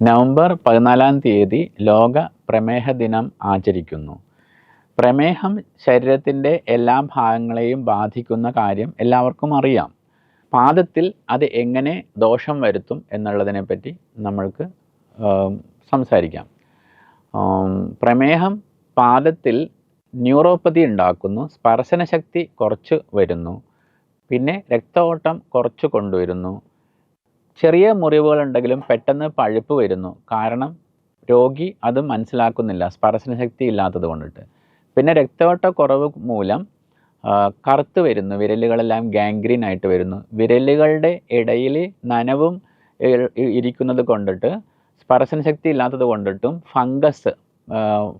November പതിനാലാം തീയതി ലോക പ്രമേഹ ദിനം ആചരിക്കുന്നു. പ്രമേഹം ശരീരത്തിന്റെ എല്ലാ ഭാഗങ്ങളെയും ബാധിക്കുന്ന കാര്യം എല്ലാവർക്കും അറിയാം. പാദത്തിൽ അത് എങ്ങനെ ദോഷം വരുത്തും എന്നുള്ളതിനെ പറ്റി നമ്മൾക്ക് സംസാരിക്കാം. പ്രമേഹം പാദത്തിൽ ന്യൂറോപ്പതി ഉണ്ടാക്കുന്നു സ്പർശന ശക്തി കുറച്ച് വരുന്നു പിന്നെ രക്തഓട്ടം കുറച്ച് കൊണ്ടുവരുന്നു ചെറിയ മുറിവുകളുണ്ടെങ്കിലും പെട്ടെന്ന് പഴുപ്പ് വരുന്നു. കാരണം രോഗി അത് മനസ്സിലാക്കുന്നില്ല. സ്പർശന ശക്തി ഇല്ലാത്തത് കൊണ്ടിട്ട്. പിന്നെ രക്തയോട്ട കുറവ് മൂലം കറുത്ത് വരുന്നു. വിരലുകളെല്ലാം ഗാംഗ്രീൻ ആയിട്ട് വരുന്നു. വിരലുകളുടെ ഇടയിൽ നനവും ഇരിക്കുന്നത് കൊണ്ടിട്ട് സ്പർശന ശക്തി ഇല്ലാത്തത് കൊണ്ടിട്ടും ഫംഗസ്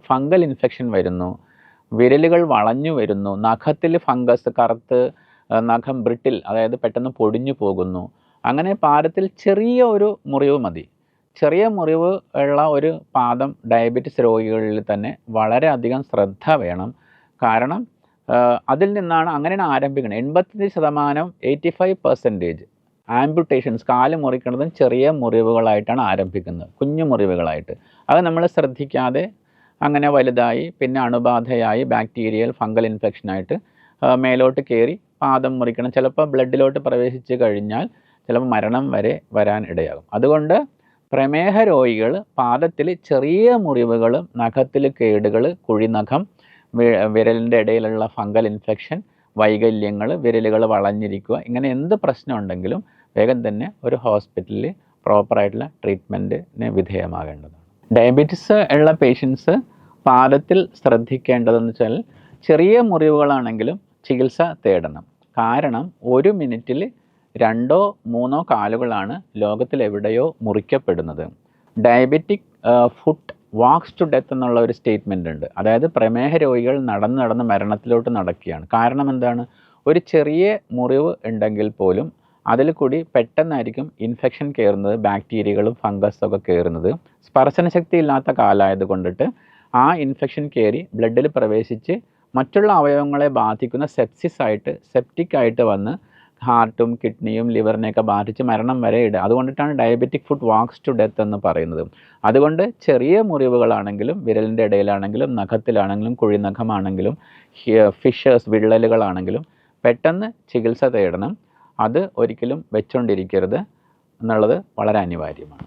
ഫംഗൽ ഇൻഫെക്ഷൻ വരുന്നു. വിരലുകൾ വളഞ്ഞു വരുന്നു. നഖത്തിൽ ഫംഗസ് കറുത്ത് നഖം ബ്രിട്ടിൽ അതായത് പെട്ടെന്ന് പൊടിഞ്ഞു പോകുന്നു. അങ്ങനെ പാദത്തിൽ ചെറിയ ഒരു മുറിവ് മതി. ചെറിയ മുറിവ് ഉള്ള ഒരു പാദം ഡയബറ്റിസ് രോഗികളിൽ തന്നെ വളരെയധികം ശ്രദ്ധ വേണം. കാരണം അതിൽ നിന്നാണ് അങ്ങനെയാണ് ആരംഭിക്കുന്നത്. എൺപത്തഞ്ച് ശതമാനം എയ്റ്റി ഫൈവ് പെർസെന്റേജ് ആംബുട്ടേഷൻസ് കാൽ മുറിക്കുന്നതും ചെറിയ മുറിവുകളായിട്ടാണ് ആരംഭിക്കുന്നത്. കുഞ്ഞു മുറിവുകളായിട്ട്. അത് നമ്മൾ ശ്രദ്ധിക്കാതെ അങ്ങനെ വലുതായി പിന്നെ അണുബാധയായി ബാക്ടീരിയൽ ഫംഗൽ ഇൻഫെക്ഷനായിട്ട് മേലോട്ട് കയറി പാദം മുറിക്കണം. ചിലപ്പോൾ ബ്ലഡിലോട്ട് പ്രവേശിച്ച് കഴിഞ്ഞാൽ ചിലപ്പോൾ മരണം വരെ വരാൻ ഇടയാകും. അതുകൊണ്ട് പ്രമേഹ രോഗികൾ പാദത്തിൽ ചെറിയ മുറിവുകൾ നഖത്തിൽ കേടുകൾ കുഴിനഖം വിരലിന്റെ ഇടയിലുള്ള ഫംഗൽ ഇൻഫെക്ഷൻ വൈകല്യങ്ങൾ വിരലുകൾ വളഞ്ഞിരിക്കുക ഇങ്ങനെ എന്ത് പ്രശ്നം ഉണ്ടെങ്കിലും വേഗം തന്നെ ഒരു ഹോസ്പിറ്റലിൽ പ്രോപ്പറായിട്ടുള്ള ട്രീറ്റ്മെന്റിന് വിധേയമാകേണ്ടതാണ്. ഡയബറ്റിസ് ഉള്ള പേഷ്യൻസ് പാദത്തിൽ ശ്രദ്ധിക്കേണ്ടതെന്ന് വെച്ചാൽ ചെറിയ മുറിവുകളാണെങ്കിലും ചികിത്സ തേടണം. കാരണം ഒരു മിനിറ്റിൽ രണ്ടോ മൂന്നോ കാലുകളാണ് ലോകത്തിൽ എവിടെയോ മുറിക്കപ്പെടുന്നത് diabetic foot walks to death എന്നുള്ള ഒരു സ്റ്റേറ്റ്മെന്റ് ഉണ്ട്. അതായത് പ്രമേഹ രോഗികൾ നടന്ന് നടന്ന് മരണത്തിലോട്ട് നടക്കുകയാണ്. കാരണം എന്താണ്? ഒരു ചെറിയ മുറിവ് ഉണ്ടെങ്കിൽ പോലും അതിൽ കൂടി പെട്ടെന്നായിരിക്കും ഇൻഫെക്ഷൻ കയറുന്നത് ബാക്ടീരിയകളും ഫംഗസും ഒക്കെ കയറുന്നത്. സ്പർശനശക്തി ഇല്ലാത്ത കാലമായത് കൊണ്ടിട്ട് ആ ഇൻഫെക്ഷൻ കയറി ബ്ലഡിൽ പ്രവേശിച്ച് മറ്റുള്ള അവയവങ്ങളെ ബാധിക്കുന്ന സെപ്സിസ് ആയിട്ട് സെപ്റ്റിക് ആയിട്ട് വന്ന് ഹാർട്ടും കിഡ്നിയും ലിവറിനെയൊക്കെ ബാധിച്ച് മരണം വരെ ഇടുക അതുകൊണ്ടിട്ടാണ് diabetic foot walks to death എന്ന് പറയുന്നത്. അതുകൊണ്ട് ചെറിയ മുറിവുകളാണെങ്കിലും വിരലിന്റെ ഇടയിലാണെങ്കിലും നഖത്തിലാണെങ്കിലും കുഴിനഖമാണെങ്കിലും ഫിഷേഴ്സ് വിള്ളലുകളാണെങ്കിലും പെട്ടെന്ന് ചികിത്സ തേടണം. അത് ഒരിക്കലും വെച്ചുകൊണ്ടിരിക്കരുത് എന്നുള്ളത് വളരെ അനിവാര്യമാണ്.